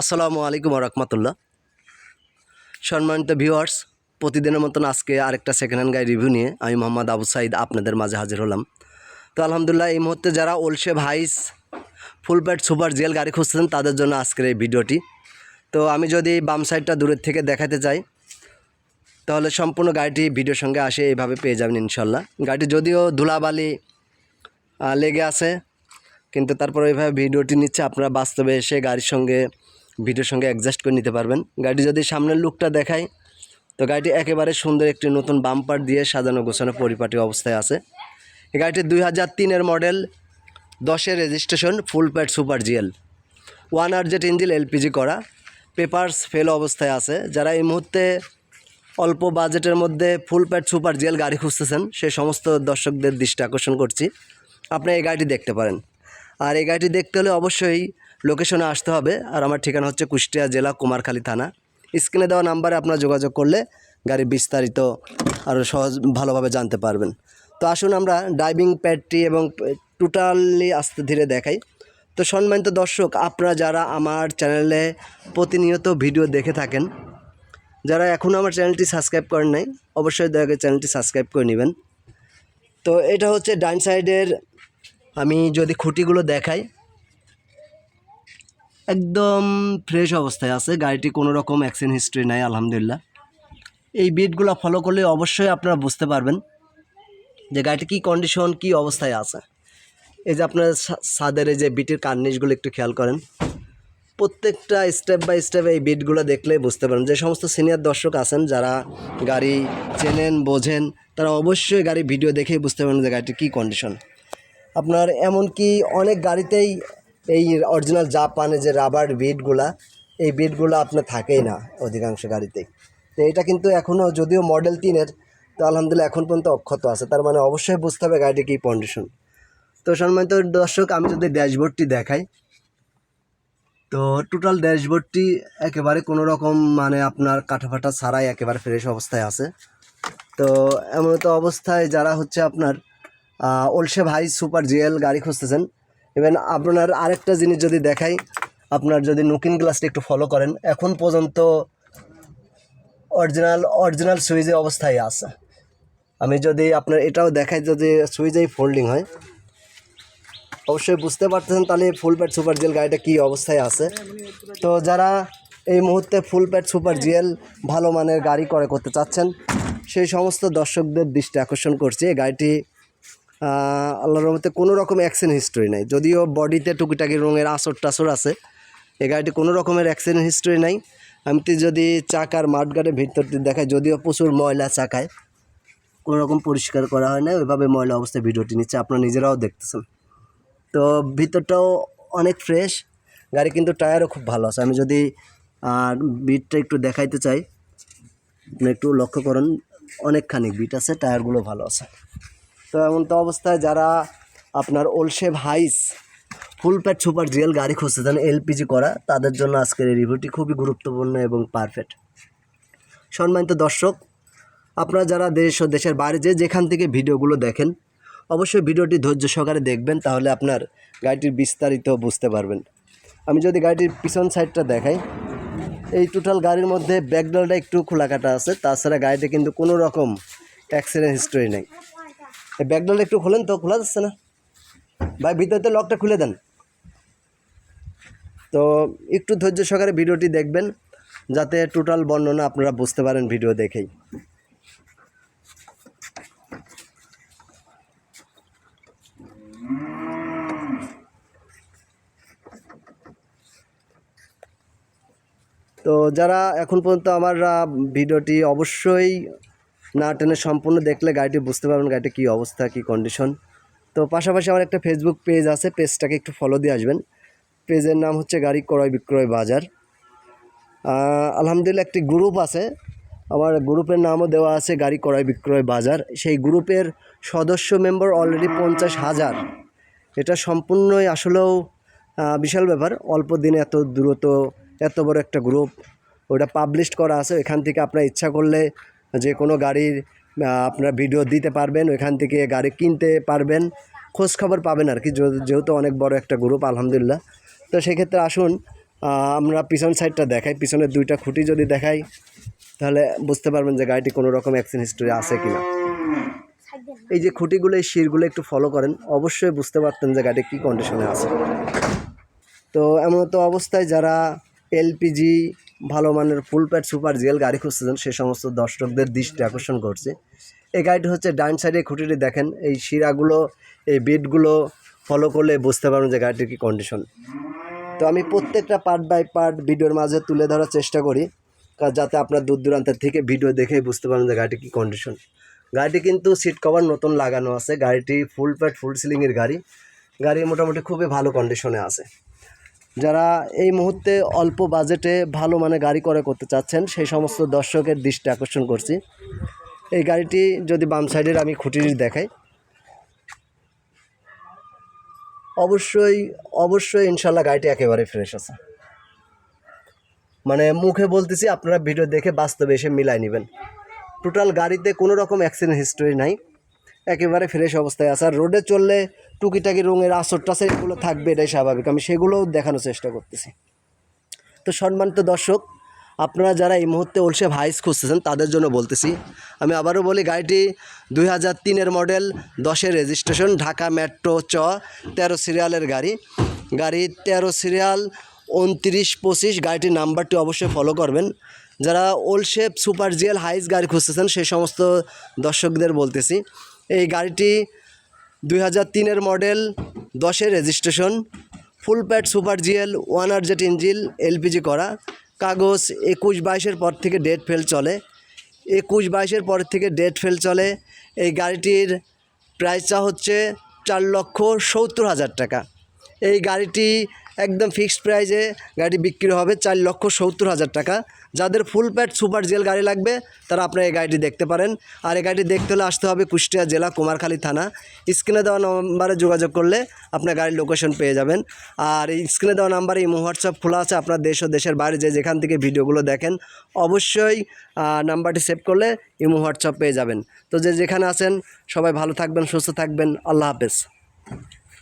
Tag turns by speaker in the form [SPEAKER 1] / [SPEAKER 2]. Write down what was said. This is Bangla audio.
[SPEAKER 1] আসসালামু আলাইকুম রহমতুল্লাহ। সম্মানিত ভিউয়ার্স প্রতিদিনের মতন আজকে আরেকটা সেকেন্ড হ্যান্ড গাড়ি রিভিউ নিয়ে আমি মোহাম্মদ আবু সাইদ আপনাদের মাঝে হাজির হলাম। তো আলহামদুলিল্লাহ, এই মুহূর্তে যারা ওলসে ভাইস ফুল প্যাড সুপার জেল গাড়ি খুঁজতেছেন, তাদের জন্য আজকের এই ভিডিওটি। তো আমি যদি বাম সাইডটা দূরের থেকে দেখাতে চাই, তাহলে সম্পূর্ণ গাড়িটি ভিডিওর সঙ্গে আসে, এইভাবে পেয়ে যাবেন ইনশাল্লাহ। গাড়িটি যদিও ধুলাবালি লেগে আছে, কিন্তু তারপর ওইভাবে ভিডিওটি নিচ্ছে, আপনারা বাস্তবে এসে গাড়ির সঙ্গে ভিডিওর সঙ্গে অ্যাডজাস্ট করে নিতে পারবেন। গাড়ি যদি সামনের লুকটা দেখায় তো গাড়িটি একেবারে সুন্দর একটি নতুন বাম্পার দিয়ে সাজানো গোছানো পরিপাটি অবস্থায় আছে। এই গাড়িটি দুই হাজার তিনের মডেল দশের registration full pad super GL one R Z engine LPG করা পেপারস ফেল অবস্থায় আছে। যারা এই মুহূর্তে অল্প বাজেটের মধ্যে ফুল প্যাড সুপার জিএল গাড়ি খুঁজতেছেন, সে সমস্ত দর্শকদের দৃষ্টি আকর্ষণ করছি। আপনি এই গাড়িটি দেখতে পারেন। আর এই গাড়িটি দেখতে হলে অবশ্যই লোকেশনে আসতে হবে। আর আমার ঠিকানা হচ্ছে কুষ্টিয়া জেলা কুমারখালী থানা। স্ক্রিনে দেওয়া নাম্বারে আপনারা যোগাযোগ করলে গাড়ির বিস্তারিত আরও সহজ ভালোভাবে জানতে পারবেন। তো আসুন আমরা ড্রাইভিং প্যাডটি এবং টোটালি আস্তে ধীরে দেখাই। তো সম্মানিত দর্শক, আপনারা যারা আমার চ্যানেলে প্রতিনিয়ত ভিডিও দেখে থাকেন, যারা এখনও আমার চ্যানেলটি সাবস্ক্রাইব করেন নাই, অবশ্যই দয়া করে চ্যানেলটি সাবস্ক্রাইব করে নেবেন। তো এটা হচ্ছে ডাইন সাইডের, আমি যদি খুঁটিগুলো দেখাই একদম ফ্রেশ অবস্থায় আছে। গাড়িটি কোনো রকম অ্যাক্সিডেন্ট হিস্ট্রি নাই, আলহামদুলিল্লাহ। এই বিটগুলো ফলো করলে অবশ্যই আপনারা বুঝতে পারবেন যে গাড়িটি কী কন্ডিশন কী অবস্থায় আছে। এই যে আপনার সাদের এই যে বিটের কার্নিশগুলো একটু খেয়াল করেন। প্রত্যেকটা স্টেপ বাই স্টেপ এই বিটগুলো দেখলে বুঝতে পারেন যে সমস্ত সিনিয়র দর্শক আছেন, যারা গাড়ি চেনেন, বোঝেন, তারা অবশ্যই গাড়ি ভিডিও দেখেই বুঝতে পারেন যে গাড়িটির কী কন্ডিশন আপনার এমনকি অনেক গাড়িতেই এই অরিজিনাল জাপানে যে রাবার বিটগুলা এই বিটগুলো আপনার থাকেই না অধিকাংশ গাড়িতেই তো এটা কিন্তু এখনও যদিও মডেল তিনের, তো আলহামদুলিল্লাহ এখন পর্যন্ত অক্ষত আছে। তার মানে অবশ্যই বুঝতে হবে গাড়িটি কী কন্ডিশন তো সম্মানিত দর্শক, আমি যদি ড্যাশবোর্ডটি দেখাই, তো টোটাল ড্যাশবোর্ডটি একেবারে কোনো রকম মানে আপনার কাঠাফাটা ছাড়াই একেবারে ফ্রেশ অবস্থায় আছে। তো এমন তো অবস্থায় যারা হচ্ছে আপনার ওলসে ভাই সুপার জিএল গাড়ি খুঁজতেছেন ইভেন আপনার আরেকটা জিনিস যদি দেখাই, আপনার যদি নুকিন গ্লাসটা একটু ফলো করেন, এখন পর্যন্ত অরিজিনাল অরিজিনাল সুইজে অবস্থায় আছে। আমি যদি আপনার এটাও দেখাই, যদি সুইজেই ফোল্ডিং হয়, অবশ্যই বুঝতে পারতেছেন তাহলে ফুল প্যাড সুপার জিএল গাড়িটা কী অবস্থায় আছে। তো যারা এই মুহূর্তে ফুল প্যাড সুপার জিএল ভালো মানের গাড়ি করে করতে চাচ্ছেন, সেই সমস্ত দর্শকদের দৃষ্টি আকর্ষণ করছে, এই গাড়িটি আল্লাহর রহমতে কোনো রকম অ্যাক্সিডেন্ট হিস্টোরি নাই। যদিও বডিতে টুকিটাকি রঙের আসর টাসর আছে এই গাড়িটি কোনো রকমের অ্যাক্সিডেন্ট হিস্টোরি নাই। আমি যদি চাকার মাঠগাড়ের ভিতরটি দেখায়, যদিও প্রচুর ময়লা চাকায়, কোনো রকম পরিষ্কার করা হয় না ওইভাবে ময়লা অবস্থায় ভিডিওটি নিচ্ছে, আপনারা নিজেরাও দেখতেছেন। তো ভিতরটাও অনেক ফ্রেশ গাড়ি কিন্তু টায়ারও খুব ভালো আছে। আমি যদি আর বিটটা একটু দেখাইতে চাই, আপনি একটু লক্ষ্য করুন, অনেকখানি বিট আছে টায়ারগুলো ভালো আছে। তো এমন তো অবস্থায় যারা আপনার ওলশেভ Hiace full pad super GL গাড়ি খুঁজতেছেন এলপিজি করা, তাদের জন্য আজকের এই রিভিউটি খুবই গুরুত্বপূর্ণ এবং পারফেক্ট সম্মানিত দর্শক, আপনারা যারা দেশ ও দেশের বাইরে যে যেখান থেকে ভিডিওগুলো দেখেন, অবশ্যই ভিডিওটি ধৈর্য সহকারে দেখবেন, তাহলে আপনার গাড়িটির বিস্তারিত বুঝতে পারবেন। আমি যদি গাড়িটির পিছন সাইডটা দেখাই, এই টোটাল গাড়ির মধ্যে ব্যাকডলটা একটু খোলা কাটা আছে, তাছাড়া গাড়িতে কিন্তু কোনো রকম অ্যাক্সিডেন্ট হিস্টোরি নেই। এই একটু খোলেন তো, খোলা যাচ্ছে না। ভাই ভিতরতে লকটা খুলে দেন। তো একটু ধৈর্য সহকারে ভিডিওটি দেখবেন, যাতে টোটাল বর্ণনা আপনারা বুঝতে পারেন ভিডিও দেখেই। তো যারা এখন পর্যন্ত আমার ভিডিওটি অবশ্যই না টেনে সম্পূর্ণ দেখলে গাড়িটি বুঝতে পারবেন গাড়িটি কী অবস্থা, কী কন্ডিশন তো পাশাপাশি আমার একটা ফেসবুক পেজ আছে পেজটাকে একটু ফলো দিয়ে আসবেন। পেজের নাম হচ্ছে গাড়ি ক্রয় বিক্রয় বাজার। আলহামদুলিল্লাহ একটি গ্রুপ আছে। আমার গ্রুপের নামও দেওয়া আছে গাড়ি ক্রয় বিক্রয় বাজার। সেই গ্রুপের সদস্য মেম্বার অলরেডি পঞ্চাশ হাজার। এটা সম্পূর্ণই আসলেও বিশাল ব্যাপার। অল্প দিনে এত দ্রুত, এত বড় একটা গ্রুপ ওটা পাবলিশ করা আছে। এখান থেকে আপনার ইচ্ছা করলে যে কোনো গাড়ির আপনারা ভিডিও দিতে পারবেন, ওইখান থেকে গাড়ি কিনতে পারবেন। খোঁজ খবর পাবেন আর কি যেহেতু- অনেক বড় একটা গ্রুপ আলহামদুলিল্লাহ। তো সেক্ষেত্রে আসুন আমরা পিছন সাইডটা দেখাই, পিছনের দুইটা খুঁটি যদি দেখাই, তাহলে বুঝতে পারবেন যে গাড়িটি কোনো রকম অ্যাক্সিডেন্ট হিস্টোরি আছে কিনা। এই যে খুঁটিগুলো, এই শিরগুলো একটু ফলো করেন, অবশ্যই বুঝতে পারতেন যে গাড়ি কী কন্ডিশনে আছে। তো এমন তো অবস্থায় যারা এলপিজি ভালো মানের ফুল প্যাড, সুপার জিএল গাড়ি খুঁজতেছেন, সে সমস্ত দর্শকদের দৃষ্টি আকর্ষণ করছে। এই গাড়িটি হচ্ছে ডাইন সাইডে খুঁটিটি দেখেন, এই শিরাগুলো, এই বিটগুলো ফলো করলে বুঝতে পারবেন যে গাড়িটির কী কন্ডিশন তো আমি প্রত্যেকটা পার্ট বাই পার্ট ভিডিওর মাঝে তুলে ধরার চেষ্টা করি যাতে আপনার দূর দূরান্তের থেকে ভিডিও দেখেই বুঝতে পারেন যে গাড়িটি কী কন্ডিশন গাড়িটি কিন্তু সিট কভার নতুন লাগানো আছে, গাড়িটি ফুল প্যাড ফুল সিলিংয়ের গাড়ি। গাড়ি মোটামুটি খুবই ভালো কন্ডিশনে আছে। যারা এই মুহূর্তে অল্প বাজেটে ভালো মানে গাড়ি করে করতে চাচ্ছেন, সেই সমস্ত দর্শকের দৃষ্টি আকর্ষণ করছি। এই গাড়িটি যদি বাম সাইডের আমি খুঁটিটি দেখাই। অবশ্যই অবশ্যই ইনশাল্লাহ গাড়িটি একেবারে ফ্রেশ আছে। মানে মুখে বলতেছি, আপনারা ভিডিও দেখে বাস্তবে এসে মিলাই নেবেন। টোটাল গাড়িতে কোনো রকম অ্যাক্সিডেন্ট হিস্টোরি নাই। একেবারে ফ্রেশ অবস্থায় আছে। আর রোডে চললে টুকিটাকি রঙের আসর টাসর এগুলো থাকবে, এটাই স্বাভাবিক। আমি সেগুলোও দেখানোর চেষ্টা করতেছি। তো সম্মানিত দর্শক, আপনারা যারা এই মুহূর্তে ওলসে ভাইস খুঁজতেছেন, তাদের জন্য বলতেছি, আমি আবারও বলি, গাড়িটি দুই হাজার তিনের মডেল দশের রেজিস্ট্রেশন, ঢাকা মেট্রো চ, তেরো সিরিয়ালের গাড়ি। গাড়ি তেরো সিরিয়াল, উনত্রিশ পঁচিশ, গাড়িটির নাম্বারটি অবশ্যই ফলো করবেন। যারা ওলশেপ সুপার জিএল হাইস গাড়ি খুঁজতেছেন, সেই সমস্ত দর্শকদের বলতেছি, এই গাড়িটি দুই হাজার তিনের মডেল, দশের registration, full pad super GL, one R Z engine, LPG করা, কাগজ একুশ বাইশের পর থেকে ডেট ফেল চলে। একুশ বাইশের পর থেকে ডেট ফেল চলে। এই গাড়িটির প্রাইসটা হচ্ছে চার লক্ষ সত্তর হাজার টাকা। এই গাড়িটি একদম ফিক্সড প্রাইসে গাড়ি বিক্রি হবে চার লক্ষ সত্তর হাজার টাকা। যাদের ফুল প্যাড সুপার জেল গাড়ি লাগবে, তারা আপনার এই গাড়িটি দেখতে পারেন। আর এই গাড়িটি দেখতে হলে আসতে হবে কুষ্টিয়া জেলা কুমারখালী থানা। স্ক্রিনে দেওয়া নম্বরে যোগাযোগ করলে আপনার গাড়ির লোকেশন পেয়ে যাবেন। আর এই স্ক্রিনে দেওয়া নাম্বারে এই হোয়াটসঅ্যাপ খোলা আছে, আপনার দেশ ও দেশের বাইরে যে যেখান থেকে ভিডিওগুলো দেখেন, অবশ্যই নাম্বারটি সেভ করলে ইমো, হোয়াটসঅ্যাপ পেয়ে যাবেন। তো যে যেখানে আছেন, সবাই ভালো থাকবেন, সুস্থ থাকবেন, আল্লাহ হাফেজ।